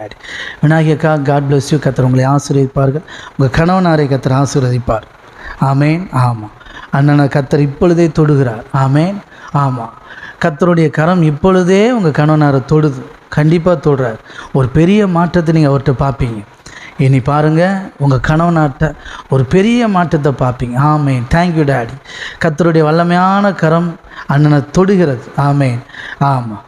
Daddy விநாயகக்கா God bless you கத்தர் உங்களை ஆசீர்வதிப்பார்கள். உங்கள் கணவனாரை கத்தர் ஆசீர்வதிப்பார். ஆமேன். ஆமாம் அண்ணனை கத்தர் இப்பொழுதே தொடுகிறார். ஆமேன். ஆமாம் கத்தருடைய கரம் இப்பொழுதே உங்கள் கணவனாரை தொடுது. கண்டிப்பாக தொடுறார். ஒரு பெரிய மாற்றத்தை நீங்கள் அவர்கிட்ட பார்ப்பீங்க. இனி பாருங்கள் உங்கள் கணவனாட்ட ஒரு பெரிய மாற்றத்தை பார்ப்பீங்க. ஆமேன். தேங்க்யூ டாடி கத்தருடைய வல்லமையான கரம் அண்ணனை தொடுகிறது. ஆமேன். ஆமாம்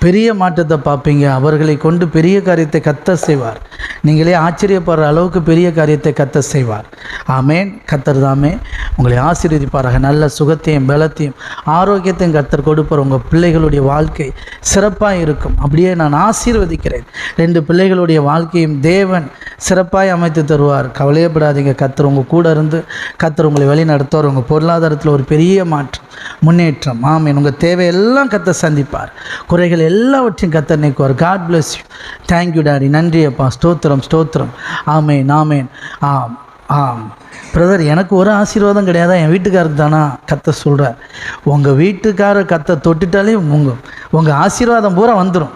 பெரிய மாற்றத்தை பார்ப்பீங்க. அவர்களை கொண்டு பெரிய காரியத்தை கத்த செய்வார். நீங்களே ஆச்சரியப்படுற அளவுக்கு பெரிய காரியத்தை கத்த செய்வார். ஆமேன். கத்தர் தாமே உங்களை ஆசீர்வதிப்பாராக. நல்ல சுகத்தையும் பலத்தையும் ஆரோக்கியத்தையும் கத்தர் கொடுப்பார். உங்கள் பிள்ளைகளுடைய வாழ்க்கை சிறப்பாக இருக்கும். அப்படியே நான் ஆசீர்வதிக்கிறேன். ரெண்டு பிள்ளைகளுடைய வாழ்க்கையும் தேவன் சிறப்பாக அமைத்து தருவார். கவலையப்படாதீங்க. கத்தர் உங்கள் கூட இருந்து கத்தர் உங்களை வழி நடத்துவார். உங்கள் பொருளாதாரத்தில் ஒரு பெரிய மாற்றம். முன்னேற்றம். ஆமீன். உங்கள் தேவையெல்லாம் கத்த சந்திப்பார். குறைகள் எல்லாவற்றையும் கத்த நீக்குவார். God bless you thank you daddy நன்றி அப்பா. ஸ்தோத்திரம் ஸ்தோத்திரம். ஆமேன் ஆமேன். ஆம் ஆம். பிரதர் எனக்கு ஒரு ஆசீர்வாதம் கிடையாதா? என் வீட்டுக்காருக்கு தானா? கத்த சொல்கிறார் உங்கள் வீட்டுக்காரர் கத்தை தொட்டுட்டாலே உங்கள் உங்கள் ஆசீர்வாதம் பூரா வந்துடும்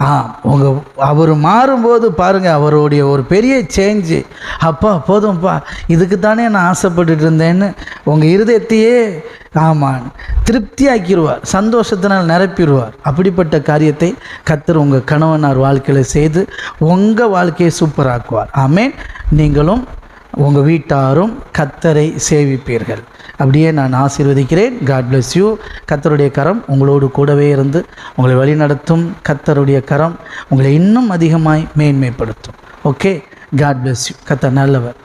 ஆ உங்கள் அவர் மாறும்போது பாருங்கள் அவருடைய ஒரு பெரிய சேஞ்சு அப்பா போதும்ப்பா இதுக்கு தானே நான் ஆசைப்பட்டுட்டு இருந்தேன்னு உங்கள் இருதயத்தையே ஆமாம் திருப்தியாக்கிடுவார் சந்தோஷத்தினால் நிரப்பிடுவார் அப்படிப்பட்ட காரியத்தை கத்தர் உங்கள் கணவனார் வாழ்க்கையில் செய்து உங்கள் வாழ்க்கையை சூப்பராக்குவார். ஆமேன். நீங்களும் உங்கள் வீட்டாரும் கத்தரை சேவிப்பீர்கள். அப்படியே நான் ஆசீர்வதிக்கிறேன். காட் பிளஸ் யூ கத்தருடைய கரம் உங்களோடு கூடவே இருந்து உங்களை வழிநடத்தும். கத்தருடைய கரம் உங்களை இன்னும் அதிகமாய் மேன்மைப்படுத்தும். ஓகே காட் பிளஸ் யூ கத்தர் நல்லவர்.